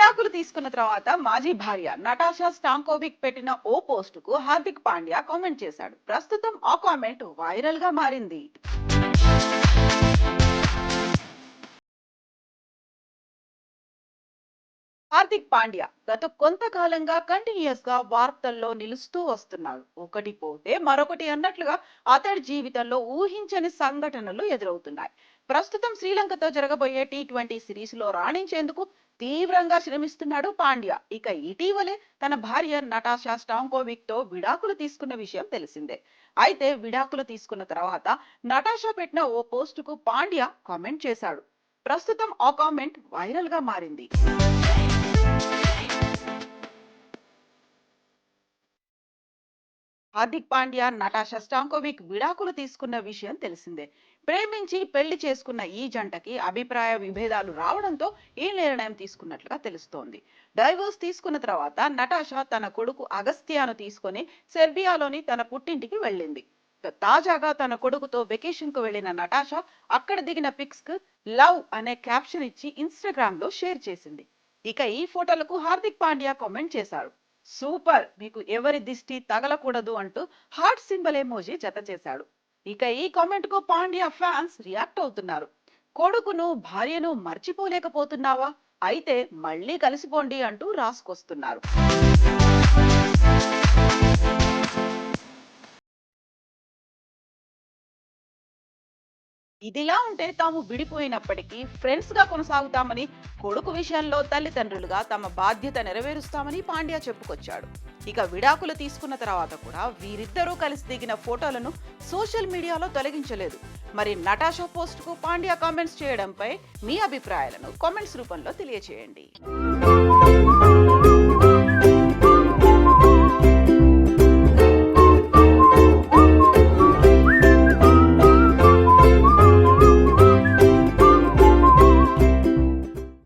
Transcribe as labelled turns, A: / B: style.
A: విడాకులు తీసుకున్న తర్వాత మాజీ భార్య నటాషా స్టాంకోవిక్ పెట్టిన ఓ పోస్ట్కు హార్దిక్ పాండ్యా కామెంట్ చేశాడు. ప్రస్తుతం ఆ కామెంట్ వైరల్గా మారింది. హార్దిక్ పాండ్యా గత కొంతకాలంగా కంటిన్యూస్గా వార్తల్లో నిలుస్తూ వస్తున్నాడు. ఒకటి పోతే మరొకటి అన్నట్లుగా అతడి జీవితంలో ఊహించని సంఘటనలు ఎదురవుతున్నాయి. ప్రస్తుతం శ్రీలంకతో జరగబోయే టీ ట్వంటీ సిరీస్లో రాణించేందుకు తీవ్రంగా శ్రమిస్తున్నాడు పాండ్యా. ఇక ఇటీవలే తన భార్య నటాషా స్టాంకోవిక్తో విడాకులు తీసుకున్న విషయం తెలిసిందే. అయితే విడాకులు తీసుకున్న తర్వాత నటాషా పెట్టిన ఓ పోస్ట్కు పాండ్యా కామెంట్ చేశాడు. ప్రస్తుతం ఆ కామెంట్ వైరల్గా మారింది. హార్దిక్ పాండ్యా నటాషా స్టాంకోవిక్ విడాకులు తీసుకున్న విషయం తెలిసిందే. ప్రేమించి పెళ్ళి చేసుకున్న ఈ జంటకి అభిప్రాయ విభేదాలు రావడంతో ఈ నిర్ణయం తీసుకున్నట్లుగా తెలుస్తోంది. డైవోర్స్ తీసుకున్న తర్వాత నటాషా తన కొడుకు అగస్త్యాను తీసుకొని సెర్బియాలోని తన పుట్టింటికి వెళ్ళింది. తాజాగా తన కొడుకుతో వెకేషన్కు వెళ్ళిన నటాషా అక్కడ దిగిన పిక్స్కు లవ్ అనే క్యాప్షన్ ఇచ్చి ఇన్స్టాగ్రామ్లో షేర్ చేసింది. ఇక ఈ ఫోటోలకు హార్దిక్ పాండ్యా కామెంట్ చేశాడు సూపర్! మీకు ఎవరి దిష్టి తగలకూడదు అంటూ హార్ట్ సింబల్ ఎమోజీ జత చేశాడు. ఇక ఈ కామెంట్కు పాండ్యా ఫ్యాన్స్ రియాక్ట్ అవుతున్నారు. కొడుకును భార్యను మర్చిపోలేకపోతున్నావా? అయితే మళ్ళీ కలిసిపోండి అంటూ రాసుకొస్తున్నారు. ఇదిలా ఉంటే తాము విడిపోయినప్పటికీ ఫ్రెండ్స్గా కొనసాగుతామని కొడుకు విషయంలో తల్లిదండ్రులుగా తమ బాధ్యత నెరవేరుస్తామని పాండ్యా చెప్పుకొచ్చాడు. ఇక విడాకులు తీసుకున్న తర్వాత కూడా వీరిద్దరూ కలిసి దిగిన ఫోటోలను సోషల్ మీడియాలో తొలగించలేదు. మరి నటాషా పోస్ట్కు పాండ్యా కామెంట్స్ చేయడంపై మీ అభిప్రాయాలను కామెంట్స్ రూపంలో తెలియచేయండి.